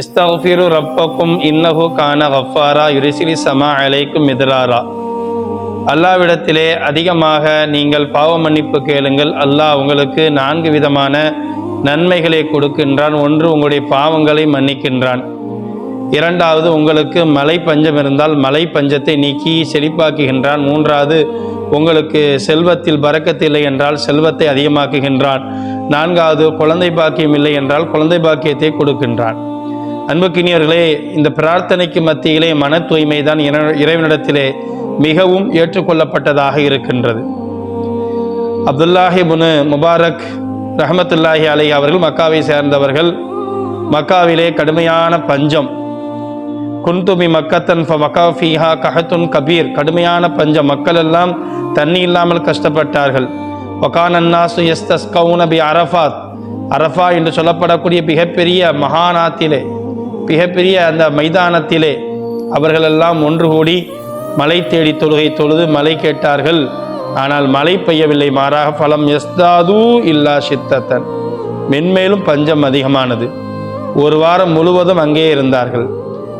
இஸ்தஃபிரு ரப்பக்கும் இன்னஹு கான ஹஃபாரா யுரிசிலி சமா அலைக்கும் மிதராரா. அல்லாவிடத்திலே அதிகமாக நீங்கள் பாவ மன்னிப்பு கேளுங்கள். அல்லாஹ் உங்களுக்கு நான்கு விதமான நன்மைகளை கொடுக்கின்றான். ஒன்று உங்களுடைய பாவங்களை மன்னிக்கின்றான். இரண்டாவது உங்களுக்கு மலை பஞ்சம் இருந்தால் மலை பஞ்சத்தை நீக்கி செழிப்பாக்குகின்றான். மூன்றாவது உங்களுக்கு செல்வத்தில் பறக்கத்தில்லை என்றால் செல்வத்தை அதிகமாக்குகின்றான். நான்காவது குழந்தை பாக்கியம் இல்லை என்றால் குழந்தை பாக்கியத்தை கொடுக்கின்றான். அன்புக்கினியர்களே இந்த பிரார்த்தனைக்கு மத்தியிலே மன தூய்மை தான் இறைவனிடத்திலே மிகவும் ஏற்றுக்கொள்ளப்பட்டதாக இருக்கின்றது. அப்துல்லாஹி புனு முபாரக் ரஹமத்துல்லாஹி அலை அவர்கள் மக்காவை சேர்ந்தவர்கள். மக்காவிலே கடுமையான பஞ்சம். குன்துமி மக்கத்தன் மக்கா ஃபீஹா கஹத்துன் கபீர். கடுமையான பஞ்சம். மக்கள் எல்லாம் தண்ணி இல்லாமல் கஷ்டப்பட்டார்கள். ஒகான் எஸ்தஸ் கவுனபி அரஃபாத். அரஃபா என்று சொல்லப்படக்கூடிய மிகப்பெரிய மகாநாத்திலே மிகப்பெரிய அந்த மைதானத்திலே அவர்களெல்லாம் ஒன்று கூடி மலை தேடி தொழுகை தொழுது மலை கேட்டார்கள். ஆனால் மழை பெய்யவில்லை மாறாக பலம் எஸ்தாது இல்லா சித்தத்தன். மென்மேலும் பஞ்சம் அதிகமானது. ஒரு வாரம் முழுவதும் அங்கேயே இருந்தார்கள்.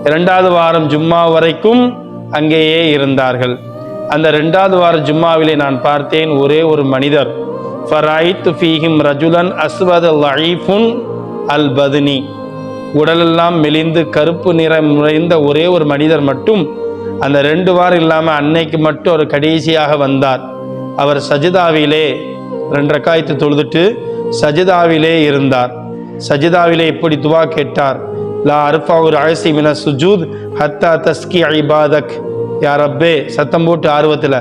இரண்டாவது வாரம் ஜும்மா வரைக்கும் அங்கேயே இருந்தார்கள். அந்த ரெண்டாவது வார ஜும்மாவிலே நான் பார்த்தேன் ஒரே ஒரு மனிதர். ஃபராயித்து ஃபீஹிம் ரஜுலன் அஸ்வத் லைஃபுன் அல் பத்னி. உடலெல்லாம் மெலிந்து கருப்பு நிறம் நிறைந்த ஒரே ஒரு மனிதர் மட்டும் அந்த ரெண்டு வாரம் இல்லாமல் அன்னைக்கு மட்டும் ஒரு கடைசியாக வந்தார். அவர் சஜிதாவிலே ரெண்டு ரக்காயத்து தொழுதுட்டு சஜிதாவிலே இருந்தார். சஜிதாவிலே இப்படி துவா கேட்டார். லா அர்ஃபா ஒரு அழசி மின சுஜூத் ஹத்தா தஸ்கி ஐபாதக். யார் அப்பே சத்தம் போட்டு ஆர்வத்தில்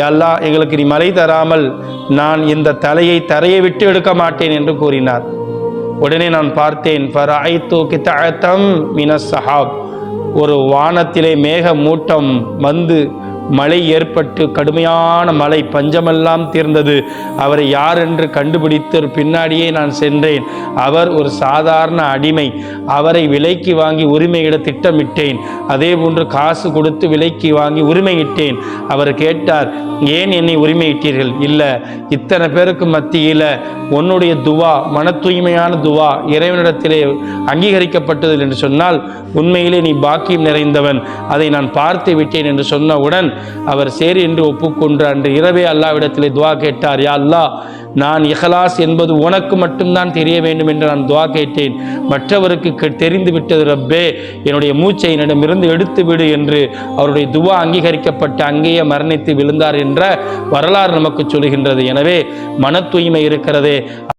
யல்லா எங்களுக்கு நீ மலை தராமல் நான் இந்த தலையை தரையை விட்டு எடுக்க மாட்டேன் என்று கூறினார். உடனே நான் பார்த்தேன் சஹாப். ஒரு வானத்திலே மேக மூட்டம் வந்து மழை ஏற்பட்டு கடுமையான மழை பஞ்சமெல்லாம் தீர்ந்தது. அவரை யார் என்று கண்டுபிடித்து பின்னாடியே நான் சென்றேன். அவர் ஒரு சாதாரண அடிமை. அவரை விலைக்கு வாங்கி உரிமையிட திட்டமிட்டேன். அதே போன்று காசு கொடுத்து விலைக்கு வாங்கி உரிமையிட்டேன். அவர் கேட்டார் ஏன் என்னை உரிமையிட்டீர்கள்? இல்லை இத்தனை பேருக்கு மத்தியில் உன்னுடைய துவா மன தூய்மையான துவா இறைவனிடத்திலே அங்கீகரிக்கப்பட்டது என்று சொன்னால் உண்மையிலே நீ பாக்கியம் நிறைந்தவன். அதை நான் பார்த்து விட்டேன் என்று சொன்னவுடன் அவர் சரி என்று ஒப்புக்கொண்டு அன்று இரவே அல்லாவிடத்திலே துவா கேட்டார் யா அல்லாஹ் நான் இஹலாஸ் என்பது உனக்கு மட்டும்தான் தெரிய வேண்டும் என்று நான் துவா கேட்டேன். மற்றவருக்கு தெரிந்து விட்டது ரப்பே என்னுடைய மூச்சை என்னிடமிருந்து எடுத்து விடு என்று அவருடைய துவா அங்கீகரிக்கப்பட்டு அங்கேயே மரணித்து விழுந்தார் என்ற வரலாறு நமக்கு சொல்கின்றது எனவே மன தூய்மை இருக்கிறதே.